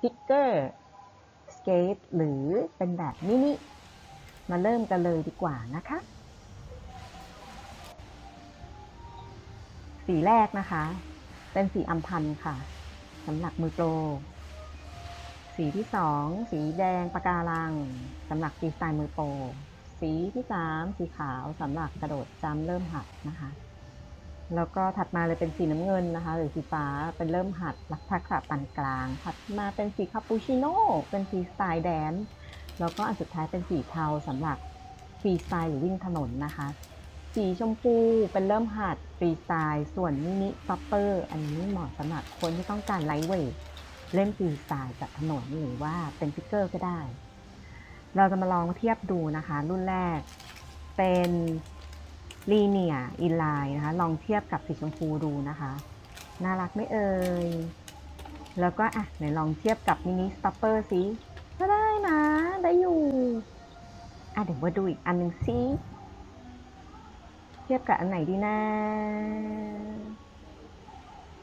ฟิกเกอร์สเกตหรือเป็นแบบมินิ มาเริ่มกันเลยดีกว่านะคะ สีแรกนะคะ เป็นสีอัมพันค่ะสำหรับมือโปร สีที่สองสีแดงปะการังสำหรับฟรีไตล์มือโปร สีที่สามสีขาวสำหรับกระโดดจำเริ่มหัดนะคะ แล้วก็ถัดมาเลยเป็นสีน้ำเงินนะคะ หรือสีฟ้าเป็นเริ่มหัดรักทักษะปานกลาง ถัดมาเป็นสีคาปูชิโน่เป็นฟรีสไตล์แดนแล้วก็อันสุดท้ายเป็นสีเทาสำหรับฟรีสไตล์หรือวิ่งถนนนะคะ สีชมพูเป็นเริ่มหัดฟรีสไตล์ส่วนมินิซัปเปอร์อันนี้เหมาะสำหรับคนที่ต้องการไลท์เวทเล่นฟรีสไตล์จากถนนหรือว่าเป็นฟิกเกอร์ก็ได้ เราจะมาลองเทียบดูนะคะ รุ่นแรกเป็น ลีเนียอินไลน์นะคะ ลองเทียบกับสีชมพูดูนะคะ น่ารักไม่เอ่ย แล้วก็อะไหนลองเทียบกับมินิสต็อปเปอร์สิก็ได้นะ ได้อยู่ อะเดี๋ยวมาดูอีกอันหนึ่งสิเทียบกับอันไหนดีนะ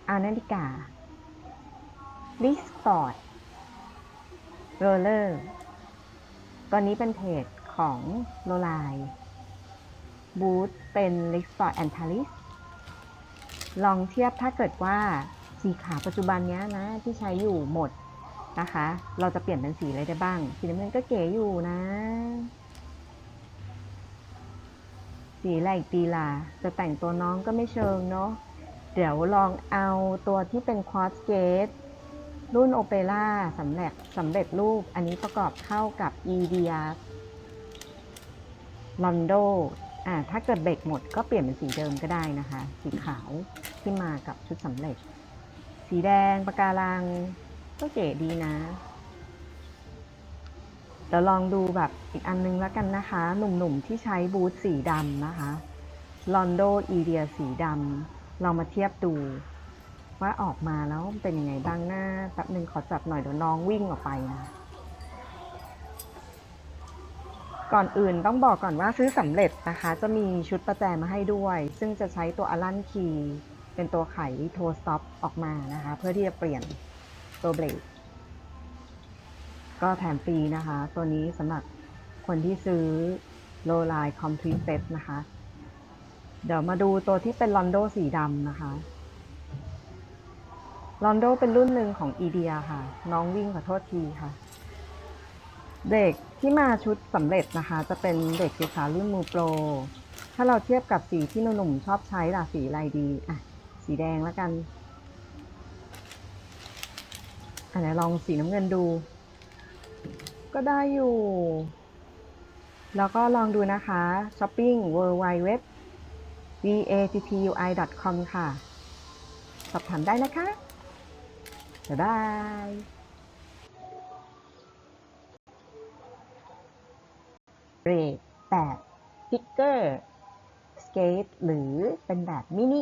เอานาฬิกาลิสปอร์ตโรลเลอร์ตัวนี้เป็นเพจของโลไลบูธ เป็น l e x p o r t a n t a l i s ลองเทียบถ้าเกิดว่าสีขาวปัจจุบันนี้นะที่ใช้อยู่หมดนะคะ เราจะเปลี่ยนเป็นสีอะไรได้บ้าง สีน้ำเงินก็เก๋อยู่นะ สีอะไรอีกดีล่ะจะแต่งตัวน้องก็ไม่เชิงเนาะเดี๋ยวลองเอาตัวที่เป็นควอสเกตรุ่นโอเปร่าสำเร็จสำเร็จรูปอันนี้ประกอบเข้ากับ e d r ลอนโด อ่าถ้าเกิดเบรกหมดก็เปลี่ยนเป็นสีเดิมก็ได้นะคะ สีขาวที่มากับชุดสำเร็จ สีแดงปะการังก็เก๋ดีนะเดี๋ยวลองดูแบบอีกอันนึงแล้วกันนะคะ หนุ่มๆที่ใช้บูทสีดำนะคะลอนโดอีเดียสีดำลองมาเทียบดู ว่าออกมาแล้วเป็นยังไงบ้างหน้าแป๊บหนึ่งขอจับหน่อยเดี๋ยวน้องวิ่งออกไปนะ ก่อนอื่นต้องบอกก่อนว่าซื้อสำเร็จนะคะ จะมีชุดประแจมาให้ด้วย ซึ่งจะใช้ตัวอลันคีย์เป็นตัวไขโทสต็อปออกมานะคะ เพื่อที่จะเปลี่ยนตัวเบรกก็แถมฟรีนะคะ ตัวนี้สำหรับคนที่ซื้อโลไลคอมพลีทเซตนะคะ เดี๋ยวมาดูตัวที่เป็นลอนโดสีดำนะคะลอนโดเป็นรุ่นหนึ่งของอีเดียค่ะ น้องวิ่งขอโทษทีค่ะ เด็กที่มาชุดสำเร็จนะคะ จะเป็นเด็กสีขาวรุ่นมูโปร ถ้าเราเทียบกับสีที่หนุ่มๆชอบใช้ล่ะสีอะไรดีอะสีแดงแล้วกันอันไหนลองสีน้ำเงินดู ก็ได้อยู่ แล้วก็ลองดูนะคะช้อปปิ้ง w w w v a t t u i com ค่ะ สอบถามได้นะคะบ๊ายบาย เบรกแบบฟิกเกอร์สเกตหรือเป็นแบบมินิ